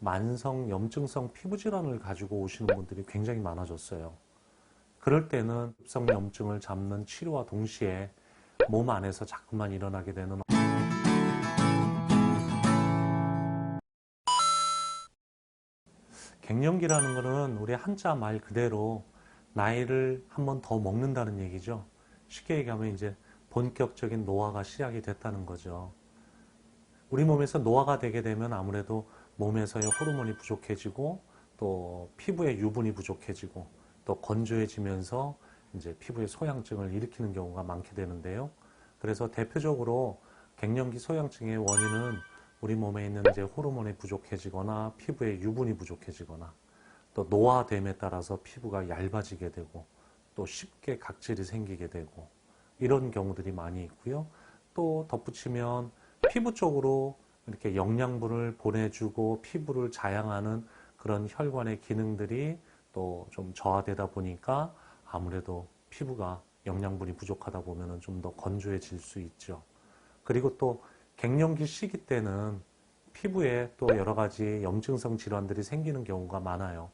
만성 염증성 피부 질환을 가지고 오시는 분들이 굉장히 많아졌어요. 그럴 때는 급성 염증을 잡는 치료와 동시에 몸 안에서 자꾸만 일어나게 되는 갱년기라는 것은 우리 한자 말 그대로 나이를 한 번 더 먹는다는 얘기죠. 쉽게 얘기하면 이제 본격적인 노화가 시작이 됐다는 거죠. 우리 몸에서 노화가 되게 되면 아무래도 몸에서의 호르몬이 부족해지고 또 피부의 유분이 부족해지고 또 건조해지면서 이제 피부의 소양증을 일으키는 경우가 많게 되는데요. 그래서 대표적으로 갱년기 소양증의 원인은 우리 몸에 있는 이제 호르몬이 부족해지거나 피부의 유분이 부족해지거나 또 노화됨에 따라서 피부가 얇아지게 되고 또 쉽게 각질이 생기게 되고 이런 경우들이 많이 있고요. 또 덧붙이면 피부 쪽으로 이렇게 영양분을 보내주고 피부를 자양하는 그런 혈관의 기능들이 또 좀 저하되다 보니까 아무래도 피부가 영양분이 부족하다 보면 좀더 건조해질 수 있죠. 그리고 또 갱년기 시기 때는 피부에 또 여러 가지 염증성 질환들이 생기는 경우가 많아요.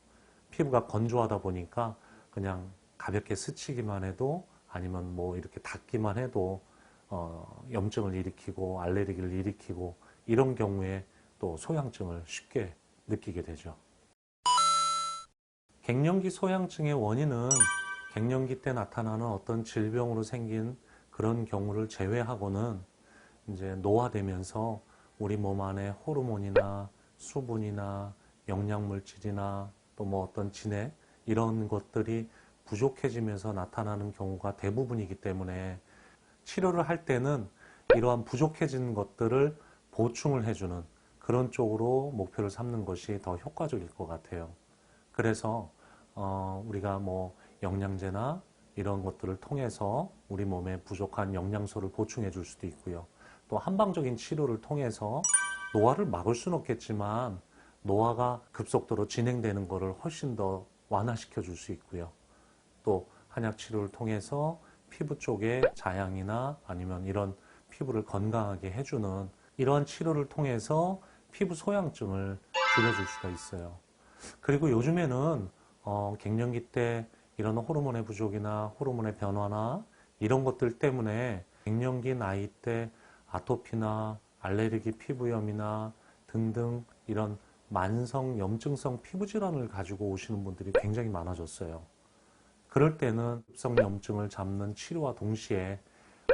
피부가 건조하다 보니까 그냥 가볍게 스치기만 해도 아니면 뭐 이렇게 닿기만 해도 어, 염증을 일으키고 알레르기를 일으키고 이런 경우에 또 소양증을 쉽게 느끼게 되죠. 갱년기 소양증의 원인은 갱년기 때 나타나는 어떤 질병으로 생긴 그런 경우를 제외하고는 이제 노화되면서 우리 몸 안에 호르몬이나 수분이나 영양물질이나 또 뭐 어떤 진액 이런 것들이 부족해지면서 나타나는 경우가 대부분이기 때문에 치료를 할 때는 이러한 부족해진 것들을 보충을 해주는 그런 쪽으로 목표를 삼는 것이 더 효과적일 것 같아요. 그래서 어, 우리가 뭐 영양제나 이런 것들을 통해서 우리 몸에 부족한 영양소를 보충해 줄 수도 있고요. 또 한방적인 치료를 통해서 노화를 막을 수는 없겠지만 노화가 급속도로 진행되는 것을 훨씬 더 완화시켜 줄 수 있고요. 또 한약 치료를 통해서 피부 쪽에 자양이나 아니면 이런 피부를 건강하게 해주는 이러한 치료를 통해서 피부 소양증을 줄여줄 수가 있어요. 그리고 요즘에는 어, 갱년기 때 이런 호르몬의 부족이나 호르몬의 변화나 이런 것들 때문에 갱년기 나이 때 아토피나 알레르기 피부염이나 등등 이런 만성 염증성 피부 질환을 가지고 오시는 분들이 굉장히 많아졌어요. 그럴 때는 급성 염증을 잡는 치료와 동시에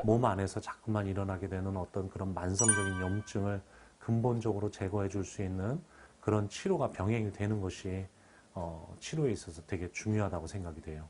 몸 안에서 자꾸만 일어나게 되는 어떤 그런 만성적인 염증을 근본적으로 제거해 줄 수 있는 그런 치료가 병행이 되는 것이 어, 치료에 있어서 되게 중요하다고 생각이 돼요.